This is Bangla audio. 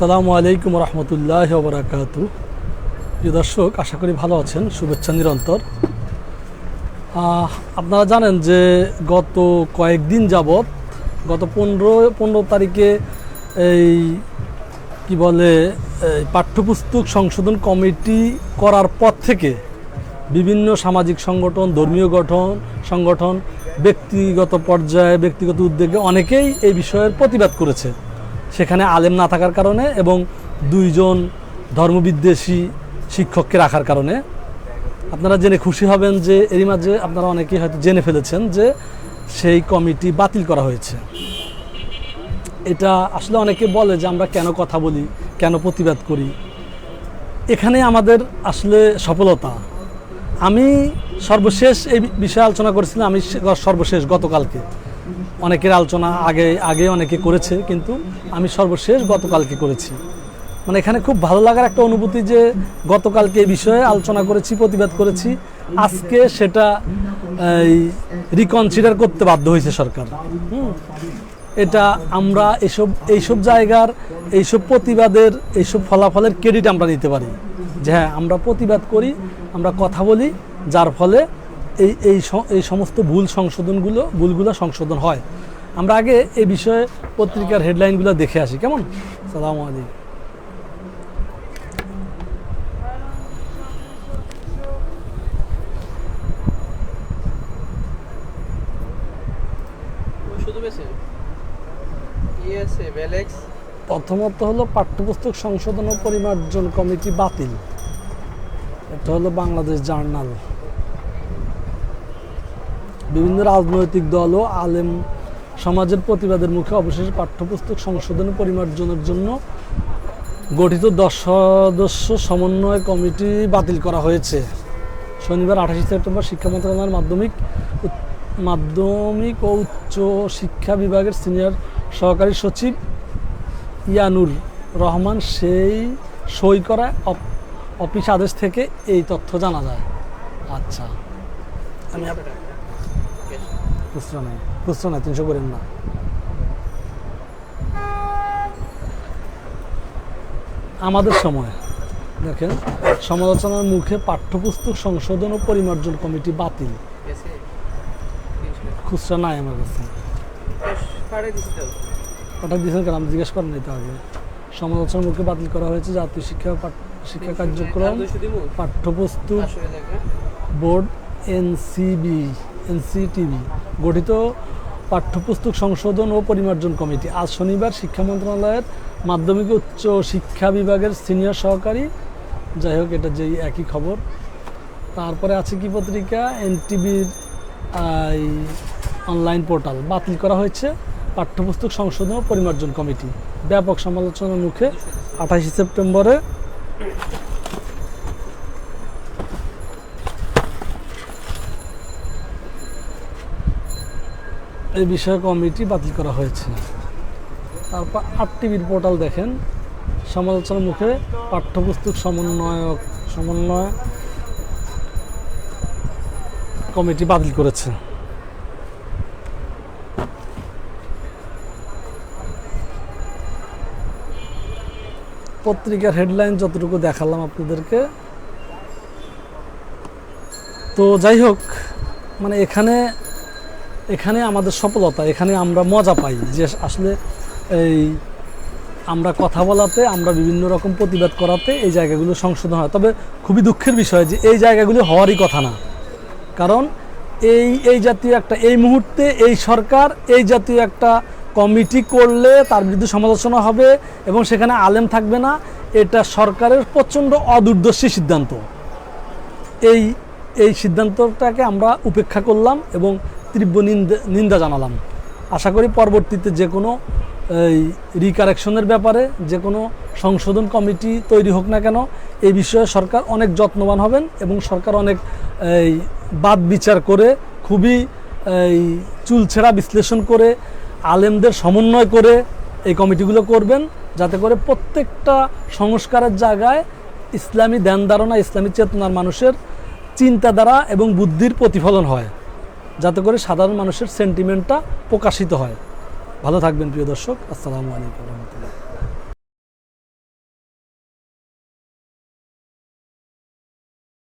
সালামু আলাইকুম রহমতুল্লাহ বরাকাতু প্রিয় দর্শক, আশা করি ভালো আছেন। শুভেচ্ছা নিরন্তর। আপনারা জানেন যে গত কয়েকদিন যাবৎ, গত পনেরো পনেরো তারিখে এই, কি বলে পাঠ্যপুস্তক সংশোধন কমিটি করার পর থেকে বিভিন্ন সামাজিক সংগঠন, ধর্মীয় গঠন, সংগঠন, ব্যক্তিগত পর্যায়ে, ব্যক্তিগত উদ্যোগে অনেকেই এই বিষয়ের প্রতিবাদ করেছে। সেখানে আলেম না থাকার কারণে এবং দুইজন ধর্মবিদ্বেষী শিক্ষককে রাখার কারণে। আপনারা জেনে খুশি হবেন যে এরই মাঝে আপনারা অনেকেই হয়তো জেনে ফেলেছেন যে সেই কমিটি বাতিল করা হয়েছে। এটা আসলে অনেকে বলে যে আমরা কেন কথা বলি, কেন প্রতিবাদ করি। এখানে আমাদের আসলে সফলতা। আমি সর্বশেষ এই বিষয়ে আলোচনা করেছিলাম, আমি সর্বশেষ গতকালকে। অনেকের আলোচনা আগে আগে অনেকে করেছে, কিন্তু আমি সর্বশেষ গতকালকে করেছি। মানে এখানে খুব ভালো লাগার একটা অনুভূতি যে গতকালকে এই বিষয়ে আলোচনা করেছি, প্রতিবাদ করেছি। আজকে সেটা রিকনসিডার করতে বাধ্য হয়েছে সরকার। এটা আমরা এইসব এইসব জায়গার, এইসব প্রতিবাদের, এইসব ফলাফলের ক্রেডিট আমরা নিতে পারি। যে হ্যাঁ আমরা প্রতিবাদ করি, আমরা কথা বলি, যার ফলে এই এই এই সমস্ত ভুল সংশোধনগুলো, ভুলগুলো সংশোধন হয়। আমরা আগে এই বিষয়ে পত্রিকার হেডলাইনগুলো দেখে আসি, কেমন? সালাম আলাইকুম। প্রথমত হলো পাঠ্যপুস্তক সংশোধন ও পরিমার্জন কমিটি বাতিল। এটা হলো বাংলাদেশ জার্নাল। বিভিন্ন রাজনৈতিক দল ও আলেম সমাজের প্রতিবাদের মুখে অবশেষে পাঠ্যপুস্তক সংশোধন পরিমার্জনের জন্য গঠিত দশ সদস্য সমন্বয় কমিটি বাতিল করা হয়েছে। শনিবার আঠাশে সেপ্টেম্বর শিক্ষা মন্ত্রণালয়ের মাধ্যমিক মাধ্যমিক ও উচ্চ শিক্ষা বিভাগের সিনিয়র সহকারী সচিব ইয়ানুর রহমান সেই সই করা অফিস আদেশ থেকে এই তথ্য জানা যায়। আচ্ছা। আমি আপ- খুচরা নেই খুচরা নেই তিনশো করেন না। আমাদের সময় দেখেন সমালোচনার মুখে পাঠ্যপুস্তক সংশোধন ও পরিমার্জন কমিটি বাতিল। খুচরা নাই আমার কাছে। ওটা দিয়েছেন কেন? আমি জিজ্ঞেস করেন তো আগে। সমালোচনার মুখে বাতিল করা হয়েছে জাতীয় শিক্ষা শিক্ষা কার্যক্রম পাঠ্যপুস্তক বোর্ড এনসিবি এনসিটিভি গঠিত পাঠ্যপুস্তক সংশোধন ও পরিমার্জন কমিটি। আজ শনিবার শিক্ষা মন্ত্রণালয়ের মাধ্যমিক উচ্চ শিক্ষা বিভাগের সিনিয়র সহকারী, যাই হোক, এটা যেই একই খবর। তারপরে আছে কি পত্রিকা? এনটিভির অনলাইন পোর্টাল। বাতিল করা হয়েছে পাঠ্যপুস্তক সংশোধন ও পরিমার্জন কমিটি। ব্যাপক সমালোচনার মুখে আঠাশে সেপ্টেম্বরে এই বিষয়ে কমিটি বাতিল করা হয়েছে। তারপর আট টিভির পোর্টাল দেখেন। সমালোচনার মুখে পাঠ্যপুস্তক সমন্বয়ক সমন্বয় কমিটি বাতিল করেছে। পত্রিকার হেডলাইন যতটুকু দেখালাম আপনাদেরকে। তো যাই হোক মানে এখানে এখানে আমাদের সফলতা, এখানে আমরা মজা পাই যে আসলে এই আমরা কথা বলাতে, আমরা বিভিন্ন রকম প্রতিবাদ করাতে এই জায়গাগুলো সংশোধন হয়। তবে খুবই দুঃখের বিষয় যে এই জায়গাগুলি হওয়ারই কথা না। কারণ এই এই জাতীয় একটা, এই মুহূর্তে এই সরকার এই জাতীয় একটা কমিটি করলে তার বিরুদ্ধে সমালোচনা হবে এবং সেখানে আলেম থাকবে না, এটা সরকারের প্রচণ্ড অদূরদর্শী সিদ্ধান্ত। এই এই সিদ্ধান্তটাকে আমরা উপেক্ষা করলাম এবং তীব্র নিন্দা জানালাম। আশা করি পরবর্তীতে যে কোনো, এই রিকারেকশনের ব্যাপারে, যে কোনো সংশোধন কমিটি তৈরি হোক না কেন, এই বিষয়ে সরকার অনেক যত্নবান হবেন এবং সরকার অনেক, এই বাদ বিচার করে, খুবই, এই চুলছেড়া বিশ্লেষণ করে, আলেমদের সমন্বয় করে এই কমিটিগুলো করবেন, যাতে করে প্রত্যেকটা সংস্কারের জায়গায় ইসলামী ধ্যান ধারণা, ইসলামী চেতনার মানুষের চিন্তাধারা এবং বুদ্ধির প্রতিফলন হয়। যাতে করে সাধারণ মানুষের সেন্টিমেন্টটা প্রকাশিত হয়। ভালো থাকবেন প্রিয় দর্শক আসসালামু আলাইকুম রহমতুল্লাহ।